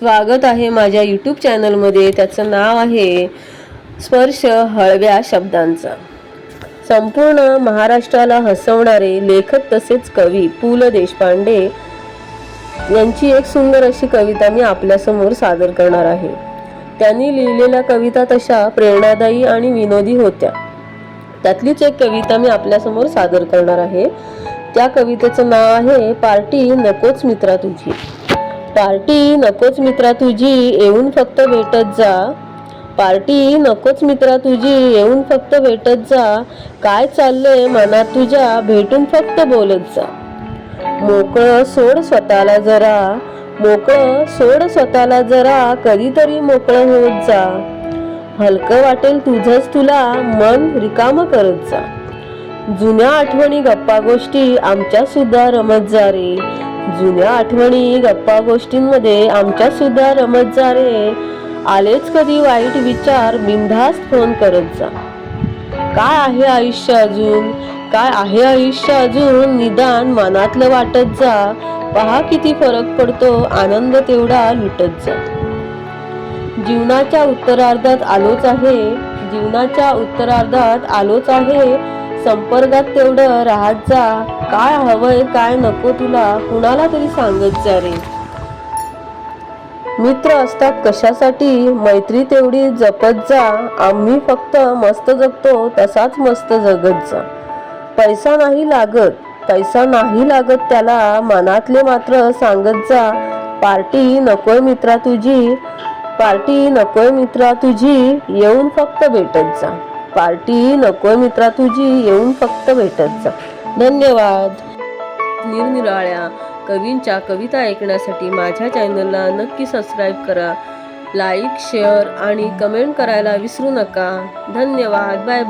स्वागत आहे माझ्या यूट्यूब चॅनलमध्ये त्याचं नाव आहे स्पर्श हळव्या शब्दांचा. संपूर्ण महाराष्ट्राला हसवणारे लेखक तसेच कवी पु ल देशपांडे यांची एक सुंदर अशी कविता मी आपल्यासमोर सादर करणार आहे. त्यांनी लिहिलेल्या कविता तशा प्रेरणादायी आणि विनोदी होत्या. त्यातलीच एक कविता मी आपल्यासमोर सादर करणार आहे. त्या कवितेचं नाव आहे पार्टी नकोच मित्रा तुझी. पार्टी नकोच मित्रा तुझी येऊन फक्त भेटत जा. पार्टी नकोच मित्रा तुझी येऊन फक्त भेटत जा. काय चाललंय मनात तुझ्या भेटून फक्त बोलत जा. मोकळं सोड स्वतःला जरा. मोकळं सोड स्वतःला जरा कधीतरी मोकळं होत जा. हलकं वाटेल तुझंच तुला मन रिकाम करत जा. जुन्या आठवणी गप्पा गोष्टी आमच्या सुद्धा रमत जा रे जुन्या आठवणी गप्पा गोष्टींमध्ये आमच्या सुद्धा रमत जा रे आलेच कधी वाईट विचार बिनधास्त फोन करत जा. काय आहे आयुष्य अजून? काय आहे आयुष्य अजून? निदान मनातलं वाटत जा. पहा किती फरक पडतो आनंद तेवढा लुटत जा. जीवनाच्या उत्तरार्धात आलोच आहे. जीवनाच्या उत्तरार्धात आलोच आहे. संपर्कात तेवढं राहत जा. काय हवंय काय नको तुला कुणाला तरी सांगत जा रे. मित्र असतात कशासाठी? मैत्री तेवढी जपत जा. आम्ही फक्त मस्त जगतो तसाच मस्त जगत जा. पैसा नाही लागत पैसा नाही लागत त्याला मनातले मात्र सांगत जा. पार्टी नकोय मित्रा तुझी पार्टी नकोय मित्रा तुझी येऊन फक्त भेटत जा. पार्टी नकोय मित्रा तुझी येऊन फक्त भेटत जा. धन्यवाद. निरनिराळ्या कवींच्या कविता ऐकण्यासाठी माझ्या चॅनलला नक्की सबस्क्राईब करा. लाईक शेअर आणि कमेंट करायला विसरू नका. धन्यवाद. Bye bye